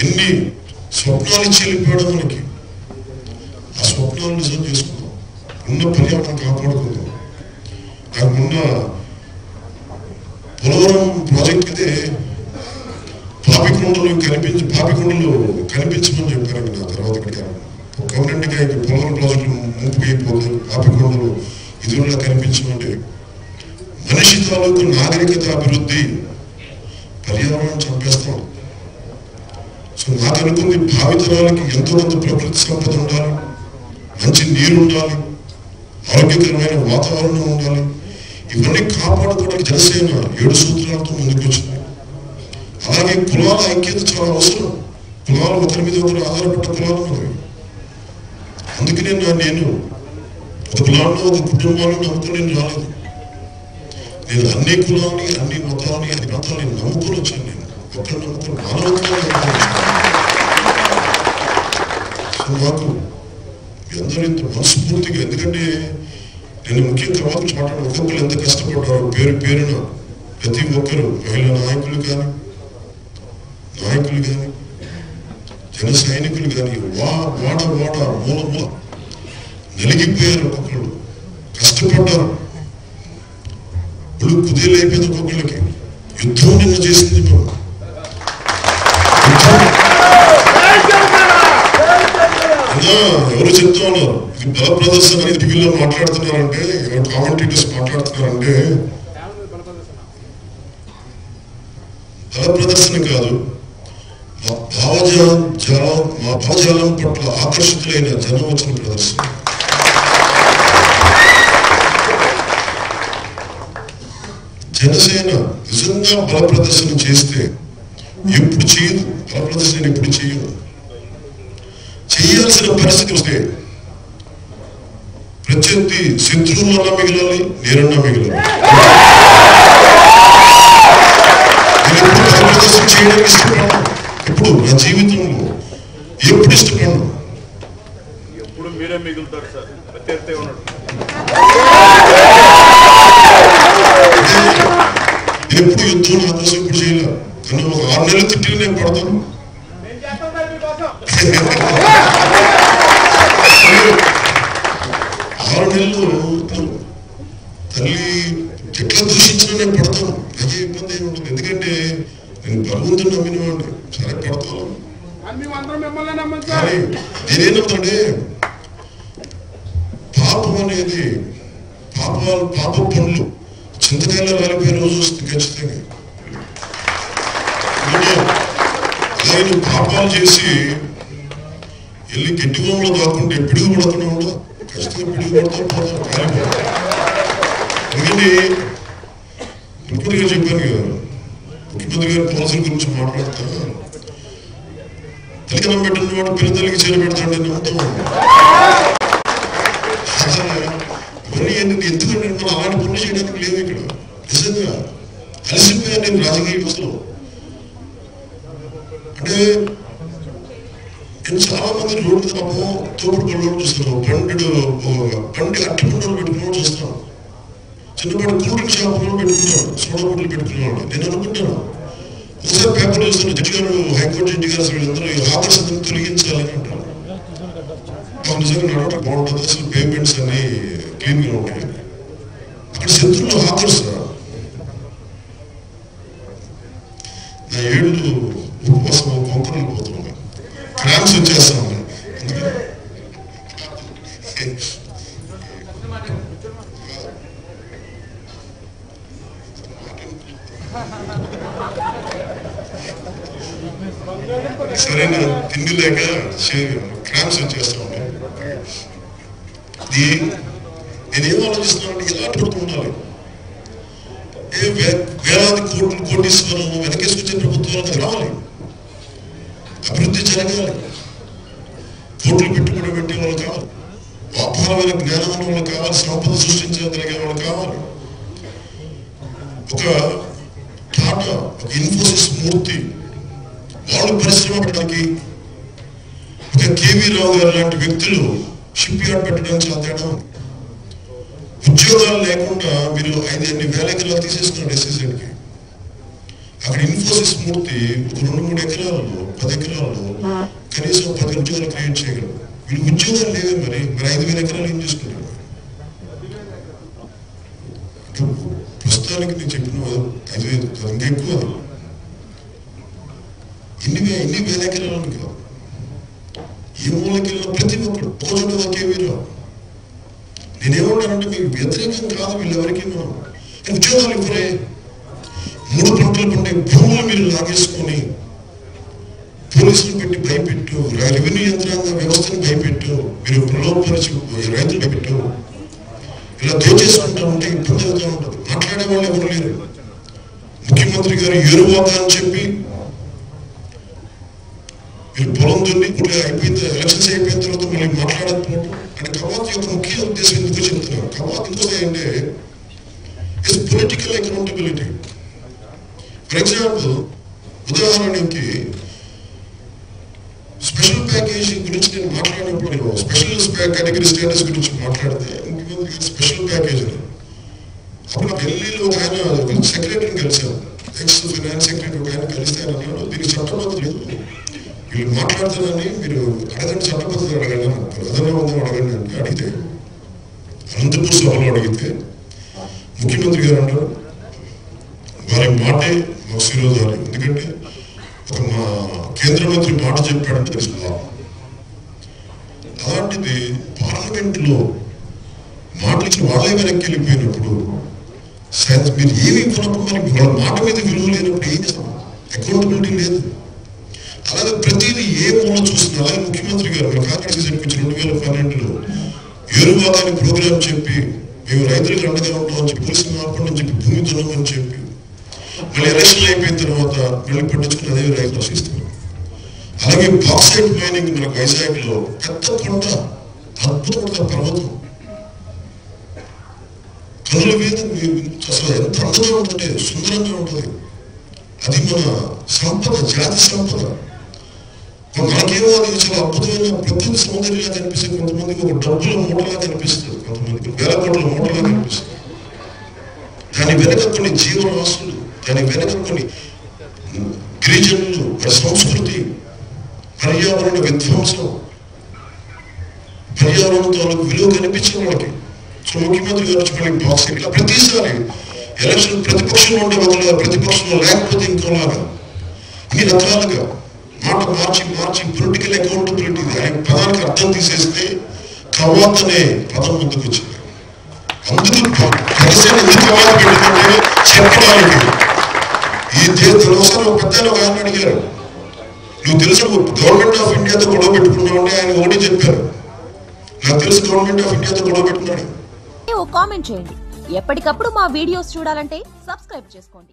ఎన్ని స్వప్నాలు ఇచ్చి వెళ్ళిపోయాడు మనకి ఆ స్వప్నాలను నిజం చేసుకుందాం. ఉన్న పర్యాటన కాపాడుకుందాం. కాకుండా పోలవరం ప్రాజెక్ట్ అయితే పాపికొండలు కనిపించి పాపికొండలు కనిపించమని చెప్పారండి నా తర్వాత ఇక్కడ. గవర్నమెంట్గా ఇక్కడ పోలవరం ప్రాజెక్టులు ముందుకు అయిపోతుంది పాపికొండలు ఇదిలా కనిపించమంటే మనిషి తాలూకు నాగరికత అభివృద్ధి పర్యావరణం చంపేస్తాం సో నాకు అనుకుంది భావితరాలకి ఎంతో కొంత ప్రకృతి సంపద ఉండాలి మంచి నీరు ఉండాలి ఆరోగ్యకరమైన వాతావరణం ఉండాలి. ఇవన్నీ కాపాడుకోవడానికి జనసేన ఏడు సూత్రాలతో ముందుకు వచ్చింది అలాగే కులాల ఐక్యత చాలా అవసరం. కులాలు ఒకరి మీద ఒకరు ఆధారపడ్డ కులాలు ఉన్నవి అందుకనే నేను ఒక కులాలను ఒక కుటుంబాలను నమ్ముకుని నేను అన్ని కులాన్ని అన్ని మతాన్ని అన్ని మతాన్ని నమ్ముకుని వచ్చాను నేను. ఒకరు నమ్ముకుని మానవత్వం నమ్ముకుని సో నాకు అందరూ ఇంత మనస్ఫూర్తిగా ఎందుకంటే నేను ముఖ్య తర్వాత మాట్లాడు ఒక్కొక్కరు ఎంత కష్టపడ్డారు పేరు పేరున ప్రతి ఒక్కరు మహిళా నాయకులు కానీ నాయకులు కానీ జన సైనికులు కానీ వా వాడ వాడ మూల మూల. వెలిగిపోయారు ఒక్కొక్కరు కష్టపడ్డారు. ఇప్పుడు కుదేలైపోయింది ఒక్కొక్కరికి యుద్ధం నిన్న చేసింది మేము ఎవరు చెప్తా ఉన్నారు? ఇది బల ప్రదర్శన అని టీవీలో మాట్లాడుతున్నారంటే కామెంటేటర్స్ మాట్లాడుతున్నారంటే బల ప్రదర్శన కాదు మా భావజాలం జలం మా భావజాలం పట్ల ఆకర్షితులైన జనం వచ్చిన ప్రదర్శన. జనసేన నిజంగా బల ప్రదర్శన చేస్తే ఎప్పుడు చేయదు? బల ప్రదర్శన ఎప్పుడు చేయదు? చేయాల్సిన పరిస్థితి వస్తే ప్రత్యర్థి శత్రువులన్నా మిగిలాలి నేనన్నా మిగిలాలి. ప్రదర్శన చేయడానికి ఇష్టపడను. ఎప్పుడు నా జీవితంలో ఎప్పుడు ఇష్టపడను. ఎప్పుడు మీరే మిగులుతారు సార్? ప్రత్యర్థి ఉన్నాడు ఎప్పుడు యుద్ధం నా కోసం ఎప్పుడు చేయలే. నన్ను ఒక ఆరు నెలలు తిట్టిన నేను పడతాను. ఆరు నెలలు తల్లి ఎట్లా దూషించినా నేను పడతాను. అదే ఇబ్బంది ఏమి ఉండదు. ఎందుకంటే నేను భగవంతుని నమ్మిన వాడిని. సరే పడతాను. మేమందరం కానీ పాపం అనేది పాపాలు పాప పనులు. చింతకాయలు రాలిపోయే రోజు వస్తుంది ఖచ్చితంగా ఎందుకంటే ఆయన పాపాలు చేసి వెళ్ళి గట్టి భూమిలో దాక్కుంటే పిడుగు పడకుండా ఉండదు ఖచ్చితంగా పిడుగు పడతాం పోతాం కాలిపోతాం ఎందుకంటే ఇంకోటిగా చెప్పాను కదా ముఖ్యమంత్రి గారి పాలసీల గురించి మాట్లాడుతా తల్లిదండ్రులు పెట్టిన వాడు పిల్లలకి చేరబెడతాడు నమ్మకం అసలు ఇవన్నీ ఏంటి ఎందుకంటే మనం అలాంటి పనులు చేయడానికి లేవు ఇక్కడ నిజంగా కలిసిపోయాను నేను రాజకీయ వ్యవస్థలో అంటే నేను చాలా మంది రోడ్డు మీద పాపం తోపుడు పనులు చూస్తున్నాను పండు పండు అట్టి పండుగలు పెట్టుకున్నాడు చూస్తున్నాను చిన్నపాటి కూల్ డ్రింక్ షాపులో పెట్టుకుంటాడు సోడా బుడ్లు పెట్టుకున్నాడు నేను అనుకుంటాను ఒకసారి పేపర్ చూస్తున్న జడ్జి గారు హైకోర్టు జడ్జి గారు అసలు వీళ్ళందరూ ఈ ఆఫర్స్ అందరూ తొలగించాలని అంటారు మాకు నిజంగా నడవటం బాగుంటుంది అసలు పేమెంట్స్ అన్ని క్లీన్గా ఉంటాయి అక్కడ శత్రువులు హాకర్స్ నా ఏళ్ళు క్రామ్స్ వచ్చేస్తా ఉన్నాయి ఇది నేనేం ఇలాంటి ప్రభుత్వం ఉండాలి? ఏ వేలాది కోట్లు కోటీశ్వరం వెనకేసుకొచ్చే ప్రభుత్వాలకు రావాలి. అభివృద్ధి జరగాలి. కోట్లు పెట్టుబడి పెట్టే వాళ్ళు కావాలి అపారమైన జ్ఞానం వాళ్ళు కావాలి సంపద సృష్టించగలిగే వాళ్ళు కేవీ రావు లాంటి వ్యక్తులు షిప్ యార్డ్ పెట్టడానికి చాలా తేడా ఉంది. ఉద్యోగాలు లేకుండా మీరు ఐదు ఎన్ని వేల ఎకరాలు తీసేస్తున్నారు ఎస్ఎస్ఎడ్కి అక్కడ ఇన్ఫోసిస్ మూర్తి ఒక రెండు మూడు ఎకరాలలో పది ఎకరాలలో కనీసం పది ఉద్యోగాలు క్రియేట్ చేయగలరు. వీళ్ళు ఉద్యోగాలు లేవే మరి? మరి ఐదు వేల ఎకరాలు ఏం చేసుకుంటారు ప్రస్తుతానికి నేను చెప్పిన ఐదు వేలు ఇంకా ఎక్కువ. ఎన్ని ఎన్ని వేల ఎకరాలను కాదు. ఈ మూలకి వెళ్ళిన ప్రతి ఒక్కరు ఒక ఒకే వీరు నేనేమన్నానంటే మీకు వ్యతిరేకం కాదు వీళ్ళెవరికి మనం ఉద్యోగాలు ఇవ్వరే మూడు పంటలు పండే భూములు మీరు లాగేసుకొని పోలీసులు పెట్టి భయపెట్టు రెవెన్యూ యంత్రాంగ వ్యవస్థను భయపెట్టు మీరు ప్రలోభపరిచి రైతులు భయపెట్టు. ఇలా దోచేసుకుంటా ఉంటే ఇబ్బంది అవుతూ ఉంటుంది. మాట్లాడే వాళ్ళు ఎవరు లేరు. ముఖ్యమంత్రి గారు ఎరువాత అని చెప్పి మీరు పొలం దున్ని ఇప్పుడు అయిపోయింది ఎలక్షన్స్ అయిపోయిన తర్వాత మళ్ళీ మాట్లాడకపోవడం అంటే కవాత్ యొక్క ముఖ్య ఉద్దేశం ఎందుకు చెప్తున్నారు కవాత్ ఇంకోటి అంటే is political accountability for example ఉదాహరణకి స్పెషల్ ప్యాకేజ్ గురించి నేను మాట్లాడినప్పుడు నేను స్పెషల్ కేటగిరీ స్టేటస్ గురించి మాట్లాడితే ఇంకొక స్పెషల్ ప్యాకేజ్ అని అప్పుడు ఢిల్లీలో ఒక ఆయన సెక్రటరీని కలిశాను ఎక్స్ ఫైనాన్స్ సెక్రటరీ ఒక ఆయన కలిస్తే ఆయన అన్నాడు దీనికి చట్టబద్ధ లేదు మీరు మాట్లాడుతున్నారని మీరు అడగండి చట్టబద్ధత అడగండి ప్రధానమంత్రి ప్రధాన అడగండి అంటే అడిగితే అనంతపూర్ సభలో అడిగితే ముఖ్యమంత్రి గారు అంటారు వారి మాటే మాకు శిరోధారి ఎందుకంటే ఒక మా కేంద్ర మంత్రి మాట చెప్పాడంటే తెలుసు అలాంటిది పార్లమెంట్లో మాటలకి వాళ్ళే వెనక్కి వెళ్ళిపోయినప్పుడు సైన్స్ మీరు ఏమి ఇవ్వనప్పుడు మనకి వాళ్ళ మాట మీద విలువ లేనప్పుడు ఏం చేస్తాం అకౌంటబిలిటీ లేదు. అలాగే ప్రతిదీ ఏ మూల చూస్తున్నా అలాగే ముఖ్యమంత్రి గారు మన కాకినాడ రెండు వేల పన్నెండులో ఎరువాదాని ప్రోగ్రాం చెప్పి మేము రైతులకు అండగా ఉంటామని చెప్పి పోలీసులు ఆపండి చెప్పి భూమి దొరకమని చెప్పి మళ్ళీ ఎలక్షన్ అయిపోయిన తర్వాత మళ్ళీ పట్టించుకుని అదే రైతులు ఆశిస్తున్నారు. అలాగే బాక్సైడ్ మైనింగ్ మన వైజాగ్లో పెద్ద కొండ అద్భుతమైన పర్వతం. కనుల మీద అసలు ఎంత అందంగా ఉంటుంటే సుందరంగా ఉంటుంది. అది మన సంపద జాతి సంపద. మనకేమో అది అద్భుతమైన ప్రకృతి సౌందర్యంగా కనిపిస్తుంది కొంతమందికి ఒక డబ్బుల మూటలా కనిపిస్తుంది కొంతమందికి వేల కోట్ల మూటలా కనిపిస్తుంది. దాని వెనక కొన్ని జీవరాశులు దాని వెనక కొన్ని గిరిజనులు వారి సంస్కృతి పర్యావరణ విధ్వంసం పర్యావరణంతో వాళ్ళకు విలువ కనిపించడం వాళ్ళకి. సో ముఖ్యమంత్రి గారు చెప్పిన బాక్స్ ఇట్లా ప్రతిసారి ఎలక్షన్ ప్రతిపక్షంలో ఉండే ఒకలా ప్రతిపక్షంలో లేకపోతే ఇంకోలాగా. అన్ని రకాలుగా మార్చి మార్చి మార్చి పొలిటికల్ అకౌంటబిలిటీ ఆయన పదానికి అర్థం తీసేస్తే కవాత్ అనే పదం ముందుకు వచ్చింది అందుకు జనసేన ఎందుకు కవాత్ పెట్టిందంటే చెప్పడానికి ఈ దేశంలో ఒకసారి ఒక పెద్ద ఆయన ఒక ఆయన అడిగారు. నువ్వు తెలుసు గవర్నమెంట్ ఆఫ్ ఇండియాతో గొడవ పెట్టుకున్నావు ఆయన ఒకటి చెప్పారు. నాకు తెలుసు గవర్నమెంట్ ఆఫ్ ఇండియాతో గొడవ పెట్టుకున్నాడు. కామెంట్ చేయండి. ఎప్పటికప్పుడు మా వీడియోస్ చూడాలంటే సబ్స్క్రైబ్ చేసుకోండి.